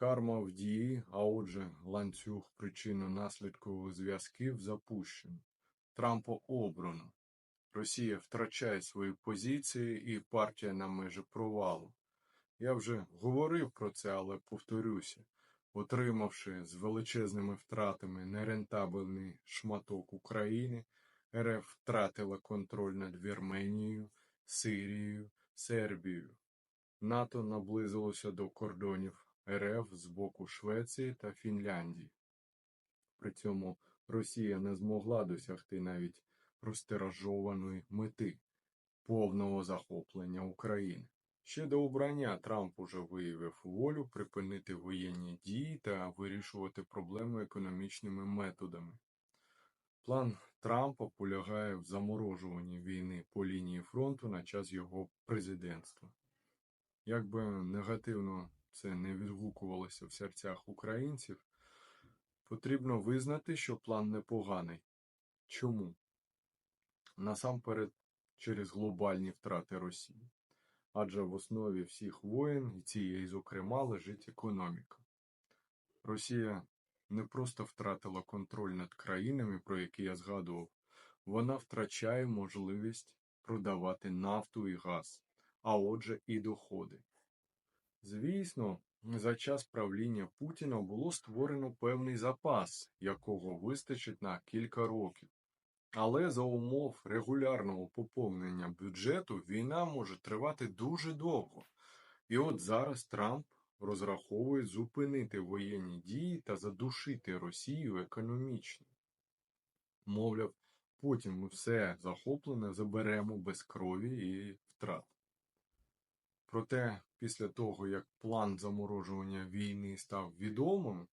Карма в дії, а отже, ланцюг причинно-наслідкових зв'язків запущено. Трампа обрано. Росія втрачає свої позиції і партія на межі провалу. Я вже говорив про це, але повторюся. Отримавши з величезними втратами нерентабельний шматок України, РФ втратила контроль над Вірменією, Сирією, Сербією. НАТО наблизилося до кордонів РФ з боку Швеції та Фінляндії. При цьому Росія не змогла досягти навіть розтиражованої мети повного захоплення України. Ще до обрання Трамп уже виявив волю припинити воєнні дії та вирішувати проблеми економічними методами. План Трампа полягає в заморожуванні війни по лінії фронту на час його президентства. Як би негативно це не відгукувалося в серцях українців, потрібно визнати, що план непоганий. Чому? Насамперед через глобальні втрати Росії. Адже в основі всіх воєн, і цієї, зокрема, лежить економіка. Росія не просто втратила контроль над країнами, про які я згадував, вона втрачає можливість продавати нафту і газ, а отже, і доходи. Звісно, за час правління Путіна було створено певний запас, якого вистачить на кілька років. Але за умов регулярного поповнення бюджету війна може тривати дуже довго. І от зараз Трамп розраховує зупинити воєнні дії та задушити Росію економічно. Мовляв, потім ми все захоплене заберемо без крові і втрат. Проте, після того, як план заморожування війни став відомим,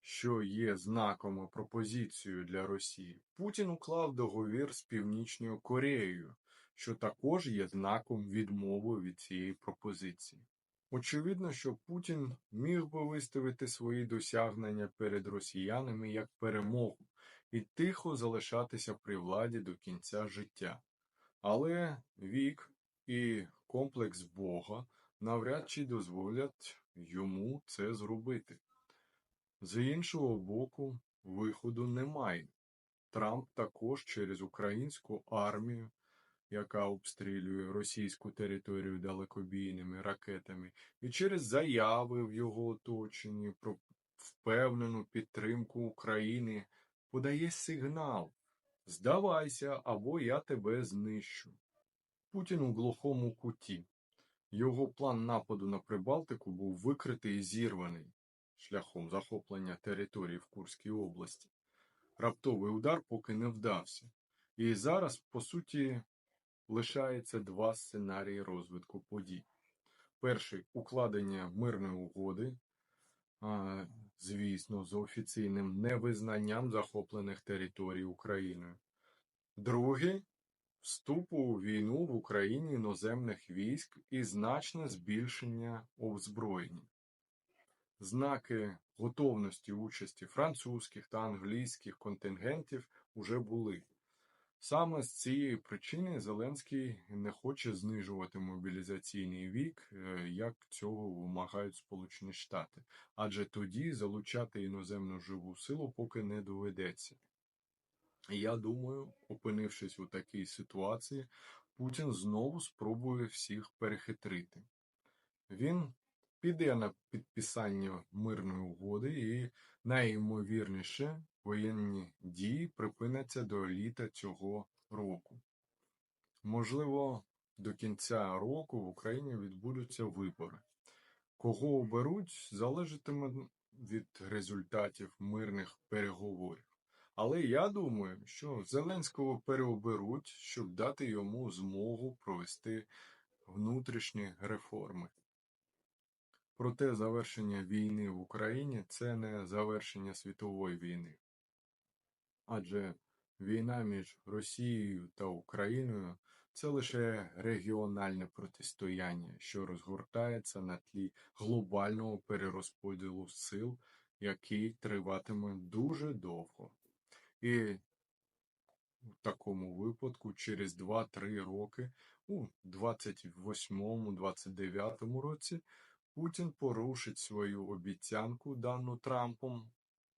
що є знаком пропозицією для Росії, Путін уклав договір з Північною Кореєю, що також є знаком відмови від цієї пропозиції. Очевидно, що Путін міг би виставити свої досягнення перед росіянами як перемогу і тихо залишатися при владі до кінця життя. Але вік і комплекс Бога навряд чи дозволять йому це зробити. З іншого боку, виходу немає. Трамп також через українську армію, яка обстрілює російську територію далекобійними ракетами, і через заяви в його оточенні про впевнену підтримку України подає сигнал Здавайся, або я тебе знищу. Путін у глухому куті. Його план нападу на Прибалтику був викритий і зірваний шляхом захоплення території в Курській області. Раптовий удар поки не вдався. І зараз, по суті, лишається два сценарії розвитку подій. Перший укладення мирної угоди, звісно, з офіційним невизнанням захоплених територій Україною. Другий вступу у війну в Україні іноземних військ і значне збільшення озброєння. Знаки готовності участі французьких та англійських контингентів уже були. Саме з цієї причини Зеленський не хоче знижувати мобілізаційний вік, е, як цього вимагають Сполучені Штати, адже тоді залучати іноземну живу силу поки не доведеться. Я думаю, опинившись у такій ситуації, Путін знову спробує всіх перехитрити. Він піде на підписання мирної угоди і, найімовірніше, воєнні дії припиняться до літа цього року. Можливо, до кінця року в Україні відбудуться вибори. Кого оберуть, залежатиме від результатів мирних переговорів. Але я думаю, що Зеленського переоберуть, щоб дати йому змогу провести внутрішні реформи. Проте завершення війни в Україні це не завершення світової війни. Адже війна між Росією та Україною це лише регіональне протистояння, що розгортається на тлі глобального перерозподілу сил, який триватиме дуже довго. І в такому випадку через 2-3 роки, у 28-29 році, Путін порушить свою обіцянку, дану Трампом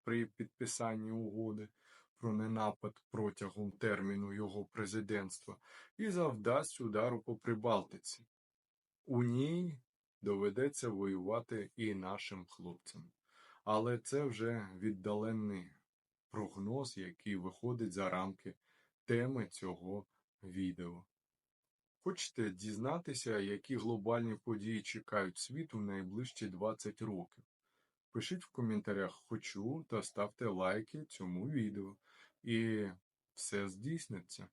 при підписанні угоди про ненапад протягом терміну його президентства і завдасть удару по Прибалтиці. У ній доведеться воювати і нашим хлопцям. Але це вже віддалений прогноз, який виходить за рамки теми цього відео. Хочете дізнатися, які глобальні події чекають світ у найближчі 20 років? Пишіть в коментарях «Хочу» та ставте лайки цьому відео. І все здійсниться.